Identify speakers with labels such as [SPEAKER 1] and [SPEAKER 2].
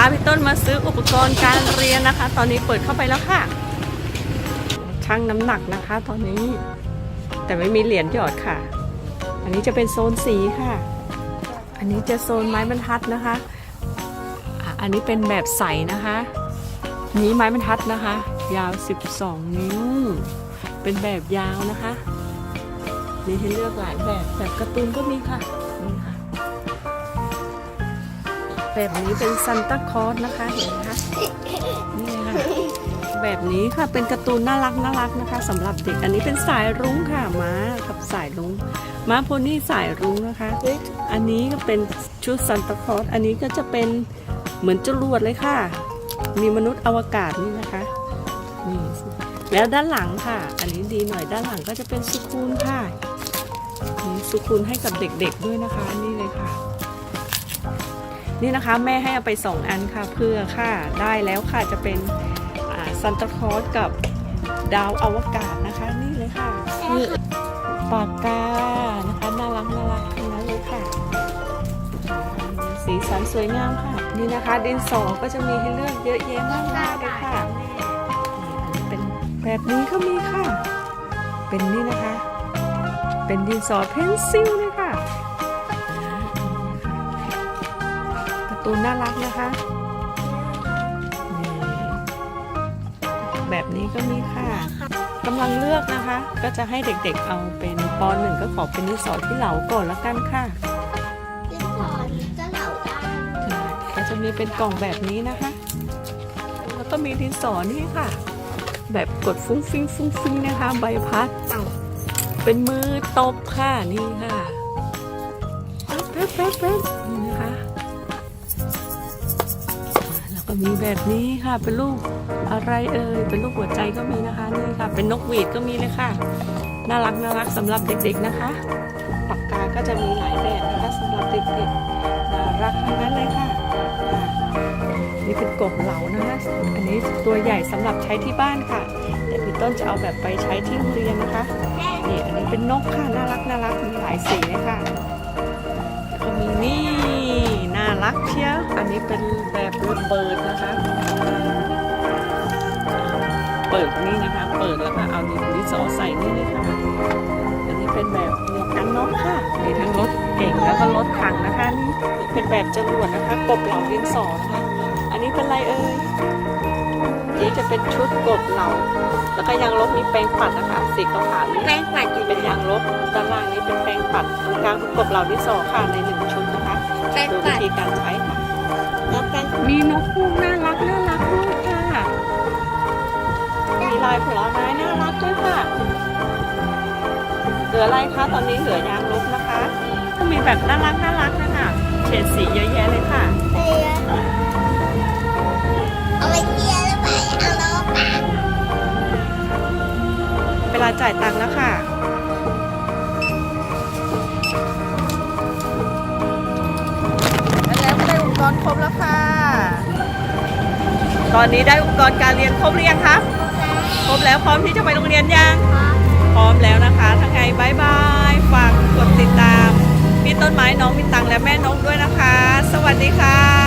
[SPEAKER 1] าพี่ต้นมาซื้ออุปกรณ์การเรียนนะคะ ตอนนี้เปิดเข้าไปแล้วค่ะชั่งน้ำหนักนะคะ ตอนนี้ แต่ไม่มีเหรียญหยอดค่ะ อันนี้จะเป็นโซนสีค่ะ อันนี้จะโซนไม้บรรทัดนะคะอะอันนี้เป็นแบบใสนะคะ นี้ไม้บรรทัดนะคะ ยาว 12 นิ้ว เป็นแบบยาวนะคะ มีให้เลือกหลายแบบแบบการ์ตูนก็มีค่ะ แบบนี้เป็นซันตาคอสนะคะเห็นไหมคะนี่ค่ะแบบนี้ค่ะเป็นการ์ตูนน่ารักน่ารักนะคะสำหรับเด็กอันนี้เป็นสายรุ้งค่ะม้ากับสายรุ้งม้าโพนี่สายรุ้งนะคะ อันนี้ก็เป็นชุดซันตาคอสอันนี้ก็จะเป็นเหมือนจรวดเลยค่ะ มีมนุษย์อวกาศนี่นะคะนี่แล้วด้านหลังค่ะ อันนี้ดีหน่อยด้านหลังก็จะเป็นสุคูนค่ะมีสุคูนให้กับเด็กๆด้วยนะคะนี่เลยค่ะ นี่นะคะแม่ให้เอาไปสองอันค่ะ เพื่อค่ะได้แล้วค่ะจะเป็นซันตาคลอสกับดาวอวกาศนะคะ นี่เลยค่ะนี่ปากกานะคะน่ารักน่ารักทั้งนั้นเลยค่ะ สีสันสวยงามค่ะ นี่นะคะ ดินสอก็จะมีให้เลือกเยอะแยะมากมายเลยค่ะเป็นแบบนี้ก็มีค่ะ เป็นนี่นะคะ เป็นดินสอเพนซิลเลยค่ะ ตูนน่ารักนะคะนี่แบบนี้ก็มีค่ะกำลังเลือกนะคะ ก็จะให้เด็กๆเอาเป็นปหนึ่งก็ขอเป็นนิสสอที่เหลาก่อนละกันค่ะ
[SPEAKER 2] ลิ้นสอนก็เหล่าได้
[SPEAKER 1] ก็จะมีเป็นกล่องแบบนี้นะคะ แล้วก็มีดินสอนี่ค่ะ แบบกดฟุ้งฟิ้งฟุ้งฟิ้งนะคะ ใบพัดเป็นมือตบค่ะนี่ค่ะแป๊บแป๊บแป๊บนี่นะคะอ่าแล้ว ก็มีแบบนี้ค่ะเป็นรูปอะไรเอ่ยเป็นรูปหัวใจก็มีนะคะนี่ค่ะ เป็นนกหวีดก็มีเลยค่ะ น่ารักน่ารักสำหรับเด็กๆนะคะปากกาก็จะมีหลายแบบนะคะสำหรับเด็กๆน่ารักทั้งนั้นเลยค่ะนี่เป็นกบเหลานะคะอันนี้ตัวใหญ่สำหรับใช้ที่บ้านค่ะแต่พี่ต้นจะเอาแบบไปใช้ที่โรงเรียนนะคะนี่อันนี้เป็นนกค่ะน่ารักน่ารักมีหลายสีเลยค่ะ ก็มีนี่น่ารักเชียวอันนี้เป็นแบบระเบิดนะคะ เปิดนี่นะคะ เปิดแล้วก็เอาดินดิสอใส่นี่เลยค่ะ อันนี้เป็นแบบหมวกันน็อกค่ะมีทั้งรถเก่งแล้วก็รถถังนะคะนี่เป็นแบบจรวดนะคะกบเหลาดินสอนะคะอันนี้เป็นอะไรเอ่ย นี่จะเป็นชุดกบเหลาแล้วก็ยางลบมีแปรงปัดนะคะสีขาวๆนี่
[SPEAKER 2] แป้งปัดอยู่
[SPEAKER 1] เป็นยางลบด้านล่างนี้เป็นแปรงปัดตรงกลางเป็นกบเหล่าที่สองค่ะในหนึ่งชุดนะคะ
[SPEAKER 2] แป้ง
[SPEAKER 1] ดูวิ
[SPEAKER 2] ปัด
[SPEAKER 1] ธีการใช้ค่ะ
[SPEAKER 2] แล้วแป้ง
[SPEAKER 1] มีนกฮูกน่ารักน่ารักด้วยค่ะมีลายผลไม้น่ารักด้วยค่ะเหลืออะไรคะตอนนี้เหลือยางลบนะคะก็มีแบบน่ารักน่ารักนะคะเฉดสีเยอะแยะเลยค่ะ
[SPEAKER 2] เอา
[SPEAKER 1] จ่ายตังค์แล้วค่ะ แล้วก็ได้อุปกรณ์ครบแล้วค่ะ ตอนนี้ได้อุปกรณ์การเรียนครบหรือยังคะครบแล้วพร้อมที่จะไปโรงเรียนยัง พร้อมแล้วนะคะทั้งไงบายบายฝากกดติดตาม พี่ต้นไม้น้องมีตังและแม่นกด้วยนะคะ สวัสดีค่ะ
[SPEAKER 2] อะไรไหน